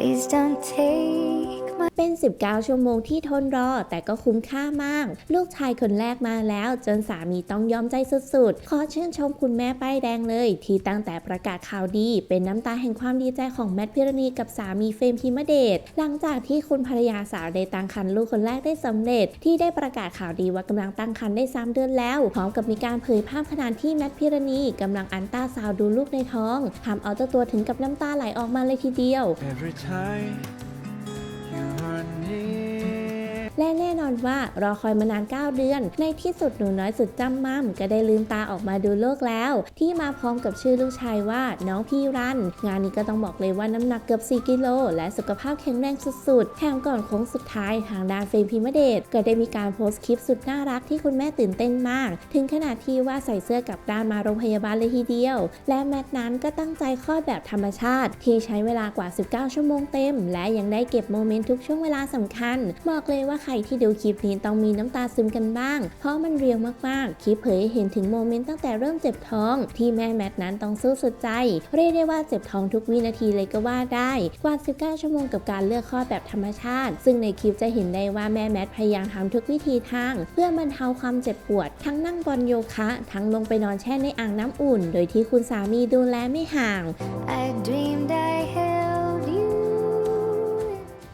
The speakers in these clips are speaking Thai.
Please don't take my เป็น 19 ชั่วโมงที่ทนรอ แต่ก็คุ้มค่ามาก ลูกชายคนแรกมาแล้ว จนสามีต้องยอมใจสุดๆ ขอชื่นชมคุณแม่ป้ายแดงเลย ที่ตั้งแต่ประกาศข่าวดี เป็นน้ำตาแห่งความดีใจของแมทพิรณีกับสามีเฟรมพิมเดชหลังจากที่คุณภรรยาสาวได้ตั้งครรภ์ลูกคนแรกได้สำเร็จ ที่ได้ประกาศข่าวดีว่ากำลังตั้งครรภ์ได้3เดือนแล้ว พร้อมกับมีการเผยภาพขณะที่แมทพิรณีกำลังอันต้าซาวด์ดูลูกในท้องทำเอาเจ้าตัวถึงกับน้ำตาไหลออกมาเลยทีเดียว Every time อนว่ารอคอยมานาน 9 เดือน ในที่สุดหนูน้อยสุดจำมั่มก็ได้ลืมตาออกมาดูโลกแล้ว ที่มาพร้อมกับชื่อลูกชายว่าน้องพี่รัน งานนี้ก็ต้องบอกเลยว่าน้ำหนักเกือบ 4 กิโล และสุขภาพแข็งแรงสุดๆแถมก่อนโค้งสุดท้ายทางด้านเฟรมพิมเดชก็ได้มีการโพสต์คลิปสุดน่ารักที่คุณแม่ตื่นเต้นมาก ถึงขนาดที่ว่าใส่เสื้อกลับด้านมาโรงพยาบาลเลยทีเดียว และแมทนั้นก็ตั้งใจคลอดแบบธรรมชาติ ที่ใช้เวลากว่า 19 ชั่วโมงเต็ม และยังได้เก็บโมเมนต์ทุกช่วงเวลาสำคัญ บอกเลยว่าใครที่ดูคลิปนี้ต้องมีน้ำตาซึมกันบ้าง เพราะมันเรียวมากๆ คลิปเผยเห็นถึงโมเมนต์ตั้งแต่เริ่มเจ็บท้อง ที่แม่แมทนั้นต้องสู้สุดใจ เรียกได้ว่าเจ็บท้องทุกวินาทีเลยก็ว่าได้ กว่า 19 ชั่วโมงกับการเลือกคลอแบบธรรมชาติ ซึ่งในคลิปจะเห็นได้ว่าแม่แมทพยายามทำทุกวิธีทาง เพื่อบรรเทาความเจ็บปวด ทั้งนั่งบอลโยคะ ทั้งลงไปนอนแช่ในอ่างน้ำอุ่น โดยที่คุณสามีดูแลไม่ห่าง I dreamed I held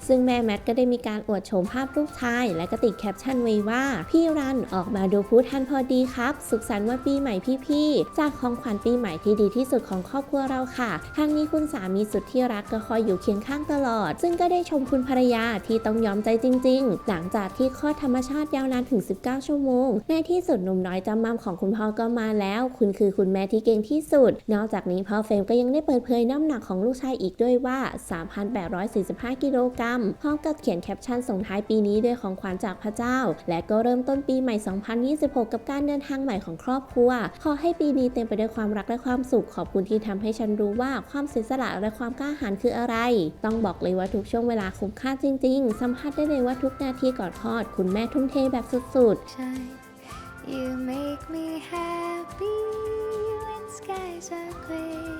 ซึ่งแม่แมทก็ได้มีการอวดโฉมภาพลูกชาย และก็ติดแคปชั่นไว้ว่า พี่รันออกมาดูพูดทันพอดีครับ สุขสันต์วันปีใหม่พี่ๆ จากของขวัญปีใหม่ที่ดีที่สุดของครอบครัวเราค่ะ ทางนี้คุณสามีสุดที่รักก็คอยอยู่เคียงข้างตลอด ซึ่งก็ได้ชมคุณภรรยาที่ต้องยอมใจจริง ๆ หลังจากที่คลอดธรรมชาติยาวนานถึง 19 ชั่วโมง ในที่สุดหนุ่มน้อยจำมัมของคุณพ่อก็มาแล้ว คุณคือคุณแม่ที่เก่งที่สุด นอกจากนี้พ่อเฟรมก็ยังได้เปิดเผยน้ำหนักของลูกชายอีกด้วยว่า 3,845 กิโลกรัมพร้อมกับเขียนแคปชั่นส่งท้ายปีนี้ด้วยของขวัญจากพระเจ้า และก็เริ่มต้นปีใหม่ 2026 กับการเดินทางใหม่ของครอบครัว ขอให้ปีนี้เต็มไปด้วยความรักและความสุข ขอบคุณที่ทำให้ฉันรู้ว่าความเสียสละและความกล้าหาญคืออะไร ต้องบอกเลยว่าทุกช่วงเวลาคุ้มค่าจริง ๆ สัมผัสได้เลยว่าทุกนาทีก่อนคลอด คุณแม่ทุ่มเทแบบสุดๆ shine. You make me happy when skies are gray.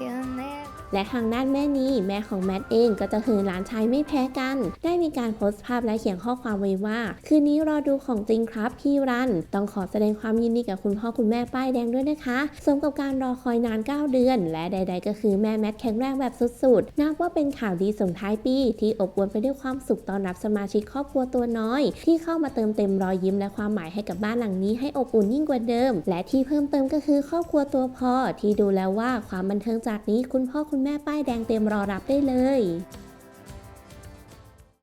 You'll never และทางด้านแม่นี้แม่ของแมทเองก็จะเหินหลานชายไม่แพ้กัน ได้มีการโพสต์ภาพและเขียนข้อความไว้ว่า คืนนี้รอดูของจริงครับพี่รัน ต้องขอแสดงความยินดีกับคุณพ่อคุณแม่ป้ายแดงด้วยนะคะสมกับการรอคอยนาน 9 เดือน และใด ๆ ก็คือแม่แมทแข็งแรงแบบสุดๆนับว่าเป็นข่าวดีส่งท้ายปี ที่อบอวลไปด้วยความสุขต้อนรับสมาชิกครอบครัวตัวน้อย ที่เข้ามาเติมเต็มรอยยิ้มและความหมายให้กับบ้านหลังนี้ให้อบอุ่นยิ่งกว่าเดิม และที่เพิ่มเติมก็คือครอบครัวตัวพ่อที่ดูแล้วว่าความบันเทิงจากนี้คุณพ่อคุณคุณแม่ป้ายแดงเตรียมรอรับได้เลย